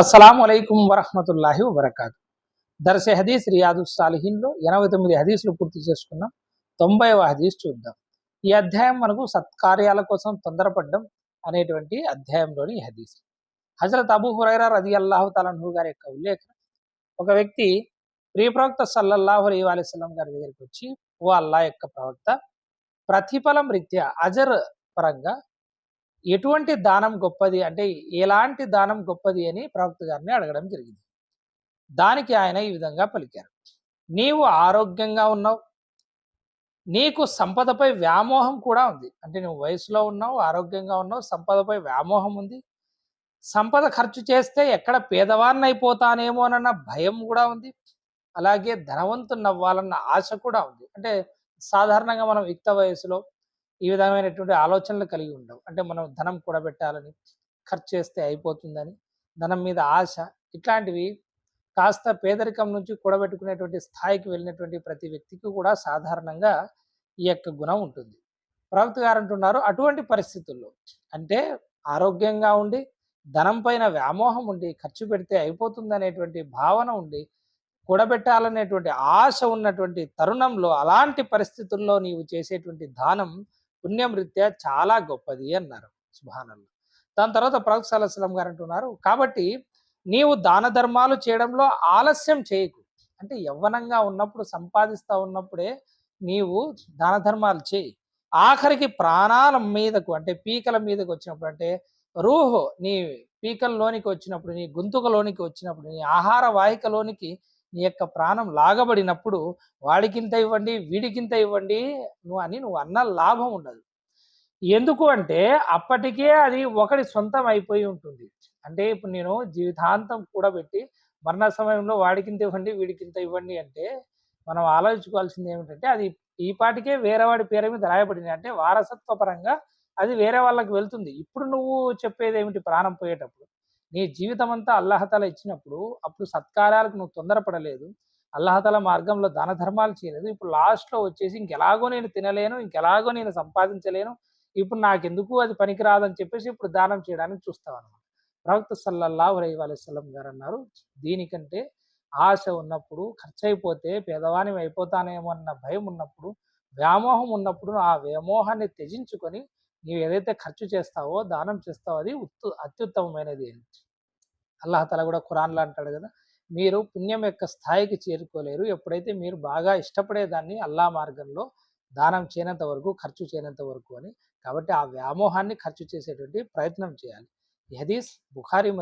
అస్సలం అయికం వరహమతుల్లాహి వబర్కాతు. దర్శ హదీస్ రియాదు సాలిహీన్లో ఎనభై తొమ్మిది హదీసులు పూర్తి చేసుకున్నాం. తొంభైవ హదీస్ చూద్దాం. ఈ అధ్యాయం మనకు సత్కార్యాల కోసం తొందరపడ్డం అనేటువంటి అధ్యాయంలోని హదీస్. హజరత్ అబూ హురైరా రది అల్లాహు తలన్హు గారి యొక్క ఉల్లేఖనం. ఒక వ్యక్తి ప్రియప్రవక్త సల్లల్లాహు అలీ అలైస్లం గారి దగ్గరికి వచ్చి ఓ అల్లా యొక్క ప్రవక్త ప్రతిఫలం రీత్యా అజర్ పరంగా ఎటువంటి దానం గొప్పది? అంటే ఎలాంటి దానం గొప్పది అని ప్రవక్త గారిని అడగడం జరిగింది. దానికి ఆయన ఈ విధంగా పలికారు. నీవు ఆరోగ్యంగా ఉన్నావు. నీకు సంపదపై వ్యామోహం కూడా ఉంది. అంటే నువ్వు వయసులో ఉన్నావు ఆరోగ్యంగా ఉన్నావు సంపదపై వ్యామోహం ఉంది. సంపద ఖర్చు చేస్తే ఎక్కడ పేదవాన్ని అయిపోతానేమోనన్న భయం కూడా ఉంది. అలాగే ధనవంతుని అవ్వాలన్న ఆశ కూడా ఉంది. అంటే సాధారణంగా మనం యుక్త వయసులో ఈ విధమైనటువంటి ఆలోచనలు కలిగి ఉండవు. అంటే మనం ధనం కూడబెట్టాలని ఖర్చు చేస్తే అయిపోతుందని ధనం మీద ఆశ ఇట్లాంటివి కాస్త పేదరికం నుంచి కూడబెట్టుకునేటువంటి స్థాయికి వెళ్ళినటువంటి ప్రతి వ్యక్తికి కూడా సాధారణంగా ఈ యొక్క గుణం ఉంటుంది. ప్రవక్త గారు అంటున్నారు అటువంటి పరిస్థితుల్లో అంటే ఆరోగ్యంగా ఉండి ధనం పైన వ్యామోహం ఉండి ఖర్చు పెడితే అయిపోతుందనేటువంటి భావన ఉండి కూడబెట్టాలనేటువంటి ఆశ ఉన్నటువంటి తరుణంలో అలాంటి పరిస్థితుల్లో నీవు చేసేటువంటి దానం పుణ్యం రీత్యా చాలా గొప్పది అన్నారు సుభానల్లా దాని తర్వాత ప్రవక్త సలహస్లం గారు అంటున్నారు కాబట్టి నీవు దాన ధర్మాలు చేయడంలో ఆలస్యం చేయకు. అంటే యవ్వనంగా ఉన్నప్పుడు సంపాదిస్తూ ఉన్నప్పుడే నీవు దాన ధర్మాలు చేయి. ఆఖరికి ప్రాణాల మీదకు అంటే పీకల మీదకు వచ్చినప్పుడు అంటే రూహు నీ పీకల్లోనికి వచ్చినప్పుడు నీ గొంతుకలోనికి వచ్చినప్పుడు నీ ఆహార వాహికలోనికి నీ యొక్క ప్రాణం లాగబడినప్పుడు వాడికింత ఇవ్వండి వీడికింత ఇవ్వండి నువ్వు అని నువ్వు అన్న లాభం ఉండదు. ఎందుకు అంటే అప్పటికే అది ఒకటి సొంతం అయిపోయి ఉంటుంది. అంటే ఇప్పుడు నేను జీవితాంతం కూడబెట్టి మరణ సమయంలో వాడికింత ఇవ్వండి వీడికింత ఇవ్వండి అంటే మనం ఆలోచించుకోవాల్సింది ఏమిటంటే అది ఈ పాటికే వేరే వాడి పేరు మీద రాయబడింది. అంటే వారసత్వ పరంగా అది వేరే వాళ్ళకి వెళ్తుంది. ఇప్పుడు నువ్వు చెప్పేది ఏమిటి? ప్రాణం పోయేటప్పుడు. నీ జీవితం అంతా అల్లహతల ఇచ్చినప్పుడు అప్పుడు సత్కారాలకు నువ్వు తొందరపడలేదు. అల్లహతల మార్గంలో దాన ధర్మాలు చేయలేదు. ఇప్పుడు లాస్ట్లో వచ్చేసి ఇంకెలాగో నేను తినలేను ఇంకెలాగో నేను సంపాదించలేను ఇప్పుడు నాకెందుకు అది పనికిరాదని చెప్పేసి ఇప్పుడు దానం చేయడానికి చూస్తాం అనమాట ప్రవక్త సల్లల్లా అలై వసలం గారు అన్నారు దీనికంటే ఆశ ఉన్నప్పుడు ఖర్చు అయిపోతే పేదవాణి అయిపోతానేమో అన్న భయం ఉన్నప్పుడు వ్యామోహం ఉన్నప్పుడు ఆ వ్యామోహాన్ని త్యజించుకొని నీవు ఏదైతే ఖర్చు చేస్తావో దానం చేస్తావో అది ఉత్తు అత్యుత్తమమైనది. అల్లాహ్ తల కూడా ఖురాన్లో అంటాడు కదా మీరు పుణ్యం యొక్క స్థాయికి చేరుకోలేరు. ఎప్పుడైతే మీరు బాగా ఇష్టపడే దాన్ని అల్లా మార్గంలో దానం చేయనంత వరకు ఖర్చు చేయనంత వరకు అని. కాబట్టి ఆ వ్యామోహాన్ని ఖర్చు చేసేటువంటి ప్రయత్నం చేయాలి. హదీస్ బుఖారీ మరియు